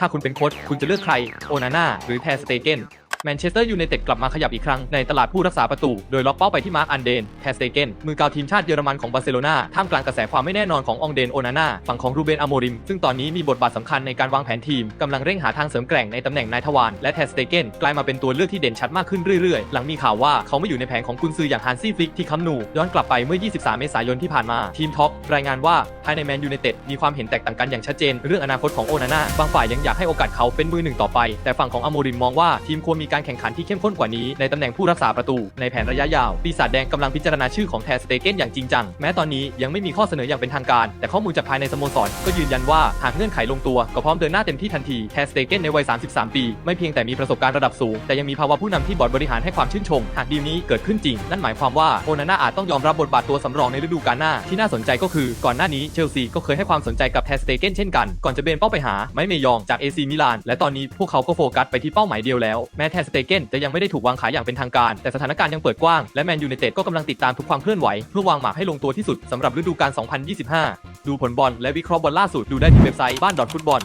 ถ้าคุณเป็นโค้ชคุณจะเลือกใคร โอนาน่าหรือแทสเตเกน แมนเชสเตอร์ยูไนเต็ดกลับมาขยับอีกครั้งในตลาดผู้รักษาประตู โดยล็อกเป้าไปที่มาร์คอันเดนแทสเตเกนมือกาวทีมชาติเยอรมันของบาร์เซโลนาท่ามกลางกระแสความไม่แน่นอนขององเดนโอนาน่าฝั่งของรูเบนอโมริม ซึ่งตอนนี้มีบทบาทสำคัญในการวางแผนทีมกำลังเร่งหาทางเสริมแกร่งในตำแหน่งนายทวารและแทสเตเกนกลายมาเป็นตัวเลือกที่เด่นชัดมากขึ้นเรื่อยๆ หลังมีข่าวว่าเขาไม่อยู่ในแผนของกุนซืออย่างฮันซี่ฟลิกที่คัมนูย้อนกลับไปเมื่อ 23 เมษายนที่ผ่านมาทีมท็อปรายงานว่าภายในแมนยูไนเต็ดมีความเห็นแตกต่างกันอย่างชัดเจน เรื่องอนาคตของโอนาน่าบางฝ่ายยังอยากให้โอกาสเขาเป็นมือหนึ่งต่อไป แต่ฝั่งของอโมริมมองว่าทีมควรมีการแข่งขันที่เข้มข้นกว่านี้ในตำแหน่งผู้รักษาประตูในแผนระยะยาวปีศาจแดงกำลังพิจารณาชื่อของแทสเตเกนอย่างจริงจัง แม้ตอนนี้ยังไม่มีข้อเสนออย่างเป็นทางการ แต่ข้อมูลจากภายในสโมสรก็ยืนยันว่าหากเงื่อนไขลงตัวก็พร้อมเดินหน้าเต็มที่ทันทีแทสเตเกนในวัย 33 ปี ไม่เพียงแต่มีประสบการณ์ระดับสูง แต่ยังมีภาวะผู้นำที่บอร์ดบริหารให้ความชื่นชม หากดีลนี้เกิดขึ้นจริง นั่นหมายความว่าโอนาน่าอาจต้องยอมรับบทบาทตัวสำรองในฤดูกาลหน้าที่น่าสนใจก็คือก่อนหน้านี้เชลซีก็เคยให้ความสนใจกับแทสเตเกนเช่นกันก่อนจะเบนเป้าไปหาไมเมยองจากเอซีมิลานและตอนนี้พวกเขาก็โฟกัสไปที่เป้าหมายเดียวแล้วแม้แทสเตเกนจะยังไม่ได้ถูกวางขายอย่างเป็นทางการ แต่สถานการณ์ยังเปิดกว้าง และแมนยูไนเต็ดก็กำลังติดตามทุกความเคลื่อนไหว เพื่อวางหมากให้ลงตัวที่สุดสำหรับฤดูกาล 2025 ดูผลบอลและวิเคราะห์บอลล่าสุดดูได้ที่เว็บไซต์บ้านดอทฟุตบอล